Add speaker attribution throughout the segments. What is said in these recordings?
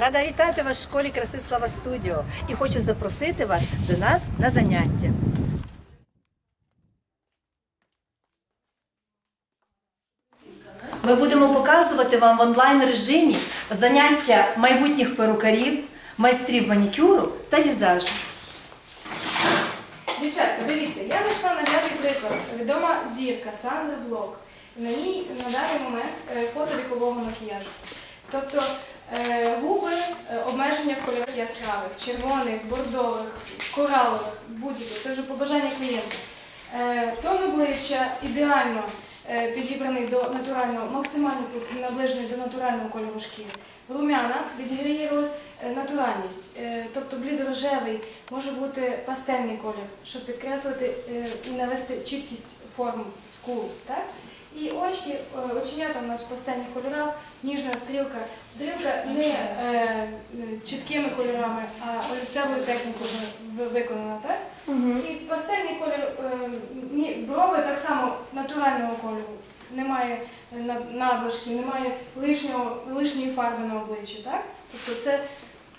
Speaker 1: Рада вітати вас в школі краси Слава Студіо і хочу запросити вас до нас на заняття. Ми будемо показувати вам в онлайн режимі заняття майбутніх перукарів, майстрів манікюру та візажу.
Speaker 2: Дівчатка, дивіться, я знайшла наглядний приклад. Відома зірка Сандра Блок. На ній на даний момент е, фото вікового макіяжу. Тобто губи, е, обмеження в кольорах яскравих, червоних, бордових, коралових, будь-яких. Це вже побажання клієнта. Е, Тон обличчя ідеально е, підібраний до натурального, максимально наближений до натурального кольору шкіри. Румяна відіграє роль е, натуральність, Е, тобто блідорожевий може бути пастельний колір, щоб підкреслити е, і навести чіткість форм скул. Так? І очки, е, оченята у нас в пастельних кольорах, ніжна стрілка. Стрілка не е, чіткими кольорами, а олівцевою технікою виконана, так? І пастельний колір, е, брови так само натурального кольору. Немає е, надлишків, немає лишнього, лишньої фарби на обличчі, так? Тобто це,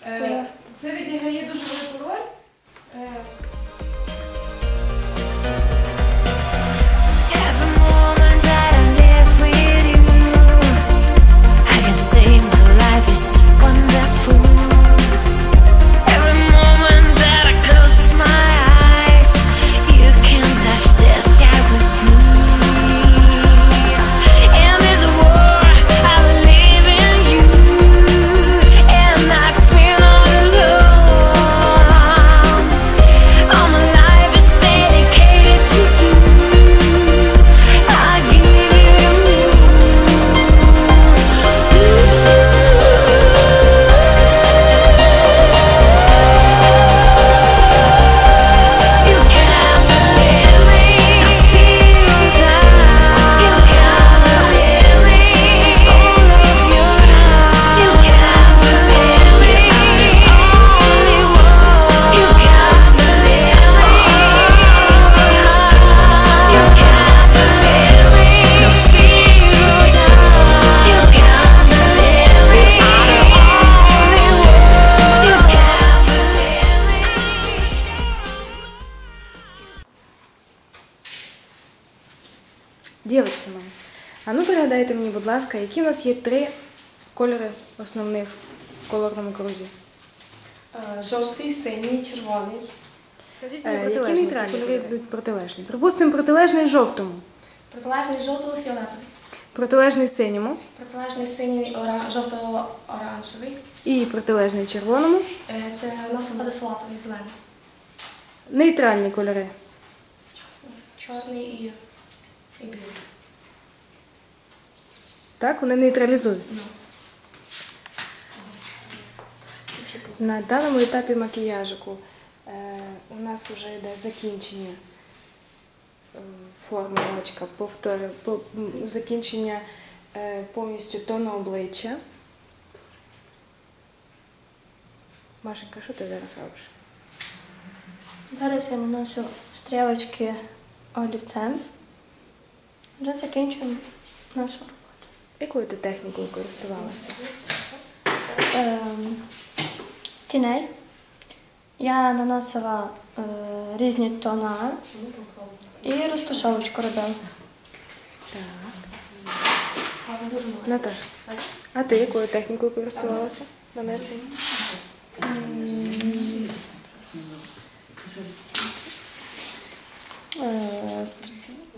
Speaker 2: е, це відіграє дуже велику будь ласка, які в нас є три кольори основних в колорному крузі?
Speaker 3: Е, Жовтий, синій, червоний.
Speaker 2: Скажіть
Speaker 3: мені
Speaker 2: які
Speaker 3: протилежні
Speaker 2: нейтральні
Speaker 3: які
Speaker 2: кольори
Speaker 3: кольори?
Speaker 2: будуть протилежні? Припустимо, протилежний жовтому,
Speaker 3: Протилежний жовтого фіолетовий.
Speaker 2: протилежний синьому
Speaker 3: Протилежний синій ора... жовто-оранжевий.
Speaker 2: і протилежний червоному.
Speaker 3: Е, Це у нас виходить салатовий зелений.
Speaker 2: Нейтральні кольори.
Speaker 3: Чорний і, і білий.
Speaker 2: Так, вони нейтралізують.
Speaker 3: Ну.
Speaker 2: На даному етапі макіяжику е, у нас вже йде закінчення е, форми очка, повторю, закінчення е, повністю тону обличчя. Машенька, що ти зараз робиш?
Speaker 4: Зараз я наношу стрілочки олівцем. Вже закінчуємо нашу.
Speaker 2: Якою ти технікою користувалася?
Speaker 4: Ем, тіней. Я наносила е, різні тона і розташовочку робила. Так.
Speaker 2: Наташа, а ти якою технікою користувалася? Нанесення?
Speaker 4: Е, з-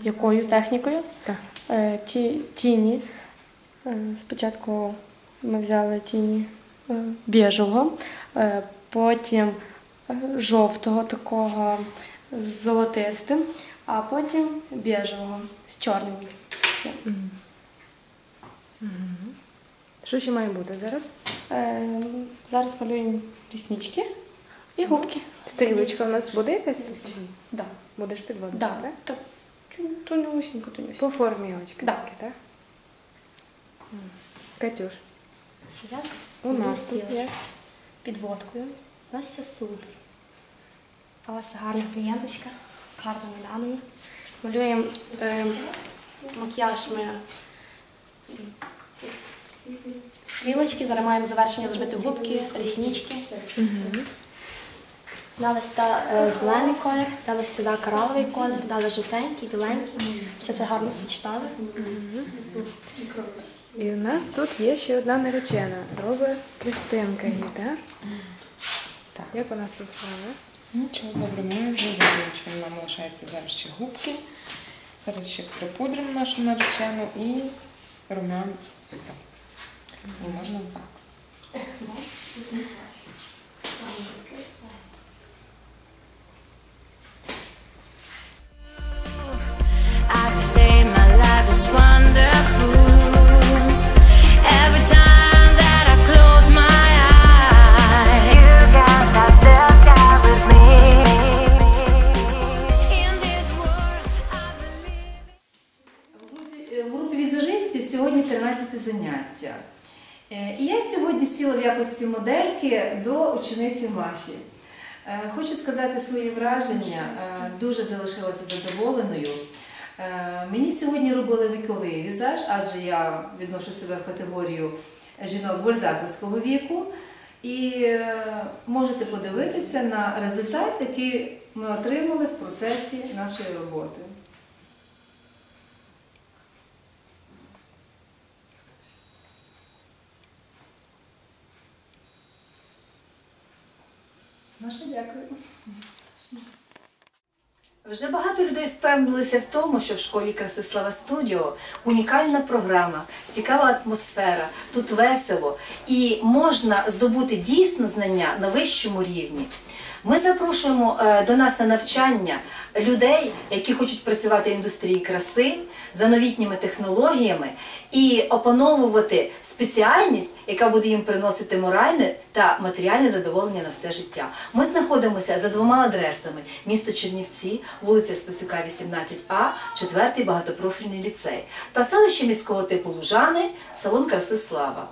Speaker 4: якою технікою?
Speaker 2: Так.
Speaker 4: Е, ті, тіні. Е, спочатку ми взяли тіні е, біжевого, е, потім жовтого такого з золотистим, а потім біжевого з чорним.
Speaker 2: Що ще має бути зараз?
Speaker 4: Зараз малюємо ріснички і губки.
Speaker 2: Стрілочка у нас буде якась? тут?
Speaker 4: Да.
Speaker 2: Будеш підводити,
Speaker 4: Да.
Speaker 2: так?
Speaker 4: Так, тонюсінько,
Speaker 2: По формі очки так? Катюш,
Speaker 5: Я
Speaker 2: у нас тут як?
Speaker 5: підводкою. У нас все супер. У вас гарна клієнточка з гарними даними. Малюємо е, макіяж ми Стрілочки, зараз маємо завершення зробити губки, ріснички. Дали сюди е, зелений колір, дали сюди кораловий колір, дали жовтенький, біленький. Все це гарно сочетали.
Speaker 4: І у нас тут є ще одна наречена. Робить Кристинка її, так?
Speaker 6: Так.
Speaker 4: Як у нас тут справа?
Speaker 6: Нічого добре, ми вже закінчуємо. Нам лишається зараз ще губки. Зараз ще припудримо нашу наречену і румян. Все. І можна в ЗАГС.
Speaker 1: Сьогодні 13 заняття. Е, І я сьогодні сіла в якості модельки до учениці Маші. Е, Хочу сказати свої враження, е, дуже залишилася задоволеною. Мені сьогодні робили віковий візаж, адже я відношу себе в категорію жінок бальзаковського віку. І можете подивитися на результат, який ми отримали в процесі нашої роботи. Наша дякую. Вже багато людей впевнилися в тому, що в школі Красислава Студіо унікальна програма, цікава атмосфера, тут весело і можна здобути дійсно знання на вищому рівні. Ми запрошуємо е, до нас на навчання людей, які хочуть працювати в індустрії краси за новітніми технологіями і опановувати спеціальність, яка буде їм приносити моральне та матеріальне задоволення на все життя. Ми знаходимося за двома адресами: місто Чернівці, вулиця Стецюка, 18А, 4 багатопрофільний ліцей та селище міського типу Лужани, салон краси Слава.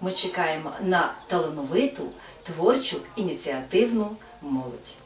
Speaker 1: Ми чекаємо на талановиту, творчу, ініціативну молодь.